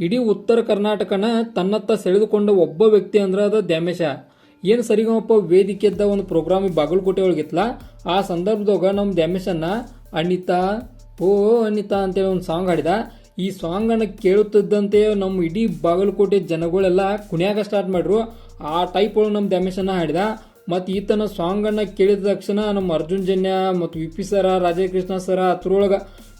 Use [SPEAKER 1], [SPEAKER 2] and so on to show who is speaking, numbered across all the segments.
[SPEAKER 1] ಇಡೀ ಉತ್ತರ ಕರ್ನಾಟಕನ ತನ್ನತ್ತ ಸೆಳೆದುಕೊಂಡ ಒಬ್ಬ ವ್ಯಕ್ತಿ ಅಂದ್ರೆ ಅದು ದ್ಯಾಮೇಶ. ಏನು ಸರಿಗಮಪ್ಪ ವೇದಿಕೆದ್ದ ಒಂದು ಪ್ರೋಗ್ರಾಮ್ ಬಾಗಲಕೋಟೆ ಒಳಗಿತ್ತಲ್ಲ ಆ ಸಂದರ್ಭದಾಗ ನಮ್ಮ ದ್ಯಾಮೇಶನ್ನ ಅನಿತಾ ಓ ಅನಿತಾ ಅಂತೇಳಿ ಒಂದು ಸಾಂಗ್ ಹಾಡಿದ. ಈ ಸಾಂಗನ್ನು ಕೇಳುತ್ತಿದ್ದಂತೆ ನಮ್ಮ ಇಡೀ ಬಾಗಲಕೋಟೆ ಜನಗಳೆಲ್ಲ ಕುಣಿಯಾಗ ಸ್ಟಾರ್ಟ್ ಮಾಡ್ರು. ಆ ಟೈಪ್ ಒಳಗೆ ನಮ್ಮ ದ್ಯಾಮೇಶನ್ನ ಹಾಡಿದ. ಮತ್ತು ಈತನ ಸಾಂಗನ್ನು ಕೇಳಿದ ತಕ್ಷಣ ನಮ್ಮ ಅರ್ಜುನ್ ಜನ್ಯ ಮತ್ತು ವಿ ಪಿ ಸರ ರಾಜಕೃಷ್ಣ ಸರ ಅದ್ರೊಳಗೆ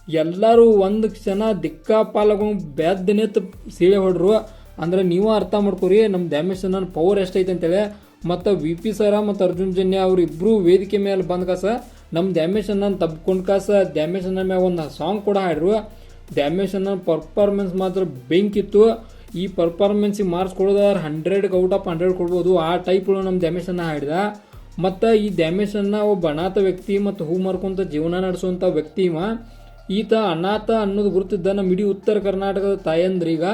[SPEAKER 1] ಎಲ್ಲರೂ ಒಂದು ಕ್ಷಣ ಬೆದ್ದನೆ ಬೆದ್ದನೆತ್ ಸೀಳೆ ಹೊಡ್ರು. ಅಂದ್ರೆ ನೀವು ಅರ್ಥ ಮಾಡ್ಕೊರಿ ನಮ್ಮ ಡ್ಯಾಮೇಜ್ ನನ್ನ ಪವರ್ ಎಷ್ಟೈತೆ ಅಂತೇಳಿ. ಮತ್ತು ವಿ ಪಿ ಸರ ಮತ್ತು ಅರ್ಜುನ್ ಜನ್ಯ ಅವ್ರು ಇಬ್ಬರು ವೇದಿಕೆ ಮೇಲೆ ಬಂದ ಕಾಸ ನಮ್ಮ ಡ್ಯಾಮೇಜ್ ಅನ್ನ ತಬ್ಕೊಂಡು ಕಾಸ ಡ್ಯಾಮೇಜ್ ಅನ್ನ ಮ್ಯಾಗ ಒಂದು ಸಾಂಗ್ ಕೂಡ ಹಾಡ್ರು. ಡ್ಯಾಮೇಜ್ ಅನ್ನ ಪರ್ಫಾರ್ಮೆನ್ಸ್ ಮಾತ್ರ ಬೆಂಕಿತ್ತು. ಈ ಪರ್ಫಾರ್ಮೆನ್ಸಿಗೆ ಮಾರ್ಕ್ಸ್ ಕೊಡೋದಾದ್ರೆ ಹಂಡ್ರೆಡ್ಗೆ ಔಟ್ ಆಫ್ ಹಂಡ್ರೆಡ್ ಕೊಡ್ಬೋದು. ಆ ಟೈಪ್ ನಮ್ಮ ಡ್ಯಾಮೇಜ್ ಅನ್ನ ಹಾಡಿದ. ಮತ್ತು ಈ ಡ್ಯಾಮೇಜ್ ಅನ್ನ ಒಬ್ಬ ಅನಾಥ ವ್ಯಕ್ತಿ ಮತ್ತು ಹೂ ಮಾರ್ಕೊಂತ ಜೀವನ ನಡೆಸುವಂಥ ವ್ಯಕ್ತಿ ಇವ. ಈತ ಅನಾಥ ಅನ್ನೋದು ಗುರುತಿದ್ದ ನಮ್ಮ ಇಡೀ ಉತ್ತರ ಕರ್ನಾಟಕದ ತಾಯಂದ್ರೀಗ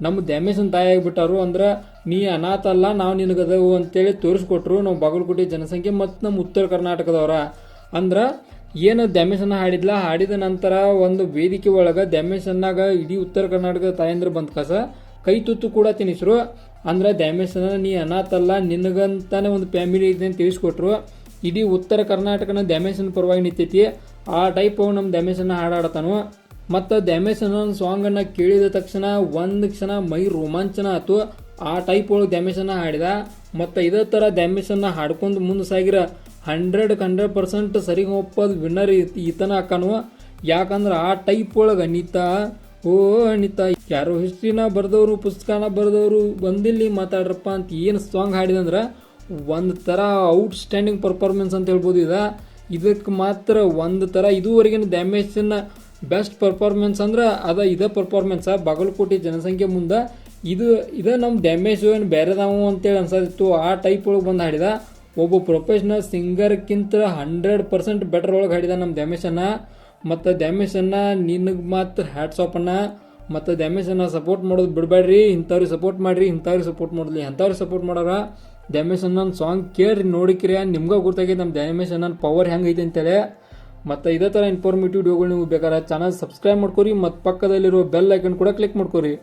[SPEAKER 1] ನಮ್ಮ ದ್ಯಾಮೇಶನ್ ತಾಯಿ ಆಗಿಬಿಟ್ಟಾರು ಅಂದ್ರೆ, ನೀ ಅನಾಥ ಅಲ್ಲ, ನಾವು ನಿನಗದವು ಅಂತೇಳಿ ತೋರಿಸ್ಕೊಟ್ರು ನಾವು ಬಾಗಲಕೋಟೆ ಜನಸಂಖ್ಯೆ ಮತ್ತು ನಮ್ಮ ಉತ್ತರ ಕರ್ನಾಟಕದವರ. ಅಂದ್ರೆ, ಏನು ದ್ಯಾಮೇಶನ್ನ ಹಾಡಿದ್ಲ? ಹಾಡಿದ ನಂತರ ಒಂದು ವೇದಿಕೆ ಒಳಗೆ ದ್ಯಾಮೇಶನ್ನಾಗ ಇಡೀ ಉತ್ತರ ಕರ್ನಾಟಕದ ತಾಯಂದ್ರ ಬಂದ ಕಸ, ಕೈ ತುತ್ತು ಕೂಡ ತಿನ್ನಿಸ್ರು ಅಂದ್ರೆ, ದ್ಯಾಮೇಶನ, ನೀ ಅನಾಥ ಅಲ್ಲ, ನಿನಗಂತಾನೆ ಒಂದು ಫ್ಯಾಮಿಲಿ ಇದೆ ಅಂತ ತಿಳಿಸ್ಕೊಟ್ರು. ಇಡೀ ಉತ್ತರ ಕರ್ನಾಟಕನ ದ್ಯಾಮೇಶನ್ ಪರವಾಗಿ ನಿಂತೈತಿ. ಆ ಟೈಪ್ ನಮ್ಮ ದ್ಯಾಮೇಶನ್ನ ಹಾಡಾಡತಾನು. ಮತ್ತು ದ್ಯಾಮೇಶನ ಸಾಂಗನ್ನು ಕೇಳಿದ ತಕ್ಷಣ ಒಂದು ಕ್ಷಣ ಮೈ ರೋಮಾಂಚನ ಆಯ್ತು ಆ ಟೈಪ್ ಒಳಗೆ ದ್ಯಾಮೇಶನ್ನ ಹಾಡಿದ. ಮತ್ತು ಇದೇ ಥರ ದ್ಯಾಮೇಶನ್ನ ಹಾಡ್ಕೊಂಡು ಮುಂದೆ ಸಾಗಿರ ಹಂಡ್ರೆಡ್ ಹಂಡ್ರೆಡ್ ಪರ್ಸೆಂಟ್ ಸರಿ ಒಪ್ಪದ ವಿನ್ನರ್ ಈತನ ಹಾಕನು ಯಾಕಂದ್ರೆ ಆ ಟೈಪ್ ಒಳಗೆ ಅನಿತಾ, ಓ ಅನಿತಾ, ಯಾರೋ ಹಿಸ್ಟ್ರಿನ ಬರೆದವರು, ಪುಸ್ತಕನ ಬರೆದವರು, ಬಂದಿಲ್ಲಿ ಮಾತಾಡ್ರಪ್ಪ ಅಂತ ಏನು ಸಾಂಗ್ ಹಾಡಿದಂದ್ರೆ ಒಂದು ಥರ ಔಟ್ಸ್ಟ್ಯಾಂಡಿಂಗ್ ಪರ್ಫಾರ್ಮೆನ್ಸ್ ಅಂತ ಹೇಳ್ಬೋದು ಇದ. ಇದಕ್ಕೆ ಮಾತ್ರ ಒಂದು ಥರ ಇದುವರೆಗಿನ ಡ್ಯಾಮೇಜನ್ನ ಬೆಸ್ಟ್ ಪರ್ಫಾರ್ಮೆನ್ಸ್ ಅಂದ್ರೆ ಅದ ಇದೇ ಪರ್ಫಾರ್ಮೆನ್ಸ್ ಬಾಗಲಕೋಟೆ ಜನಸಂಖ್ಯೆ ಮುಂದೆ. ಇದು, ಇದೇ ನಮ್ಮ ಡ್ಯಾಮೇಜ್ ಏನು ಬೇರೆದಾವು ಅಂತೇಳಿ ಅನ್ಸತ್ತಿತ್ತು ಆ ಟೈಪ್ ಒಳಗೆ ಬಂದು ಹಾಡಿದ. ಒಬ್ಬ ಪ್ರೊಫೆಷ್ನಲ್ ಸಿಂಗರ್ಕ್ಕಿಂತ ಹಂಡ್ರೆಡ್ ಪರ್ಸೆಂಟ್ ಬೆಟರ್ ಒಳಗೆ ಹಾಡಿದ ನಮ್ಮ ಡ್ಯಾಮೇಶನ್ನ ಮತ್ತು ಡ್ಯಾಮೇಶನ್ನ ನಿನಗೆ ಮಾತ್ರ ಹ್ಯಾಟ್ಸ್ ಆಫನ್ನ ಮತ್ತು ಡ್ಯಾಮೇಜನ್ನ ಸಪೋರ್ಟ್ ಮಾಡೋದು ಬಿಡಬೇಡ್ರಿ ಇಂಥವ್ರಿಗೆ ಸಪೋರ್ಟ್ ಮಾಡಿರಿ, ಇಂಥವ್ರಿಗೆ ಸಪೋರ್ಟ್ ಮಾಡಲಿ, ಅಂಥವ್ರಿಗೆ ಸಪೋರ್ಟ್ ಮಾಡೋರ. ಡ್ಯಾಮೇಜ್ ನನ್ನ ಸಾಂಗ್ ಕೇಳ್ರಿ, ನೋಡಿಕ್ರಿ ನಿಮ್ಗೆ ಗೊತ್ತಾಗೈತೆ ನಮ್ಮ ಡ್ಯಾಮೇಜ್ ನನ್ನ ಪವರ್ ಹೆಂಗೈತೆ ಅಂತೇಳಿ. ಮತ್ತು ಇದೇ ಥರ ಇನ್ಫಾರ್ಮೇಟಿವ್ ವಿಡಿಯೋಗಳು ನಿಮ್ಗೆ ಬೇಕಾದ್ರೆ ಚಾನಲ್ ಸಬ್ಸ್ಕ್ರೈಬ್ ಮಾಡ್ಕೊರಿ, ಮತ್ತು ಪಕ್ಕದಲ್ಲಿರೋ ಬೆಲ್ ಐಕನ್ ಕೂಡ ಕ್ಲಿಕ್ ಮಾಡ್ಕೊರಿ.